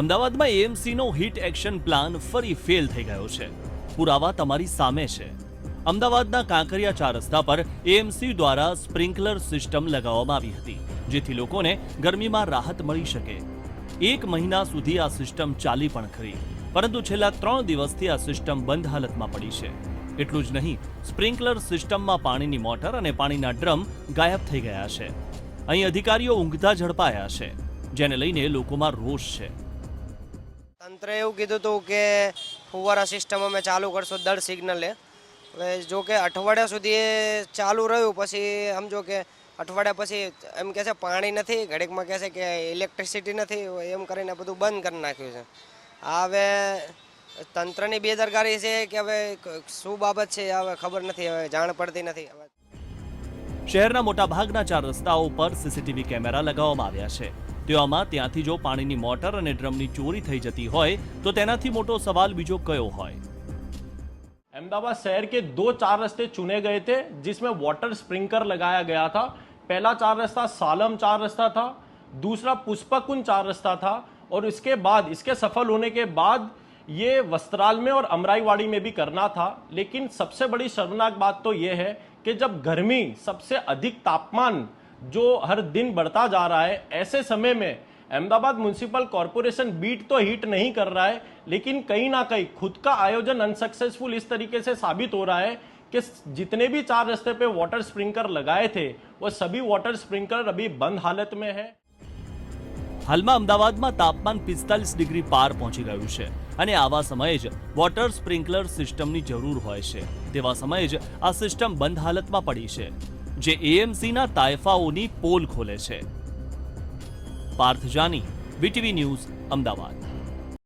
અમદાવાદમાં એએમસીનો hit action plan ફરી ફેલ થઈ ગયો છે. પુરાવા તમારી સામે છે. અમદાવાદના કાંકરિયા ચાર રસ્તા પર એએમસી દ્વારા સ્પ્રિંકલર સિસ્ટમ લગાવવામાં આવી હતી, જેથી લોકોને ગરમીમાં રાહત મળી શકે. એક મહિના સુધી આ સિસ્ટમ ચાલી પણ ખરી, પરંતુ છેલ્લા ત્રણ દિવસથી આ સિસ્ટમ બંધ હાલતમાં પડી છે. એટલું જ નહીં, સ્પ્રિંકલર સિસ્ટમમાં પાણીની મોટર અને પાણીના ડ્રમ ગાયબ થઈ ગયા છે. અહીં અધિકારીઓ ઊંઘતા ઝડપાયા છે, જેને લઈને લોકોમાં રોષ છે. તંત્રે એવું કીધું હતું કે ફુવારા સિસ્ટમ અમે ચાલુ કરશું દર સિગ્નલે. હવે જો કે અઠવાડિયા સુધી એ ચાલુ રહ્યું, પછી સમજો કે અઠવાડિયા પછી એમ કહે છે પાણી નથી, ઘડીકમાં કહે છે કે ઇલેક્ટ્રિસિટી નથી એમ કરીને બધું બંધ કરી નાખ્યું છે. હવે તંત્રની બેદરકારી છે કે હવે શું બાબત છે, હવે ખબર નથી, હવે જાણ પડતી નથી. શહેરના મોટાભાગના ચાર રસ્તાઓ પર સીસીટીવી કેમેરા લગાવવામાં આવ્યા છે. તેવામાં ત્યાંથી જો પાણીની મોટર અને ડ્રમની ચોરી થઈ જતી હોય તો તેનાથી મોટો સવાલ બીજો કયો હોય अहमदाबाद शहर के दो चार रास्ते चुने गए थे जिसमें वाटर स्प्रिंकर लगाया गया था पहला चार रास्ता सालम चार रास्ता था दूसरा पुष्पकुंज चार रास्ता था और इसके बाद इसके सफल होने के बाद ये वस्त्राल में और अमराईवाड़ी में भी करना था लेकिन सबसे बड़ी शर्मनाक बात तो ये है कि जब गर्मी सबसे अधिक तापमान जो हर दिन बढ़ता जा रहा है ऐसे समय में अहमदाबाद म्यूनसिपल कॉरपोरेशन बीट तो हिट नहीं कर रहा है लेकिन कहीं ना कहीं खुद का आयोजन अनसक्सेसफुल इस तरीके से साबित हो रहा है कि जितने भी चार रास्ते पे वाटर स्प्रिंकर लगाए थे वो सभी वाटर स्प्रिंकर अभी बंद हालत में है હાલમાં અમદાવાદમાં તાપમાન પિસ્તાલીસ ડિગ્રી પાર પહોંચી ગયું છે અને આવા સમયે જ વોટર સ્પ્રિંકલર સિસ્ટમની જરૂર હોય છે તેવા સમયે જ આ સિસ્ટમ બંધ હાલતમાં પડી છે જે એએમસીના તાયફાઓની પોલ ખોલે છે. Parth Jani VTV news Ahmedabad.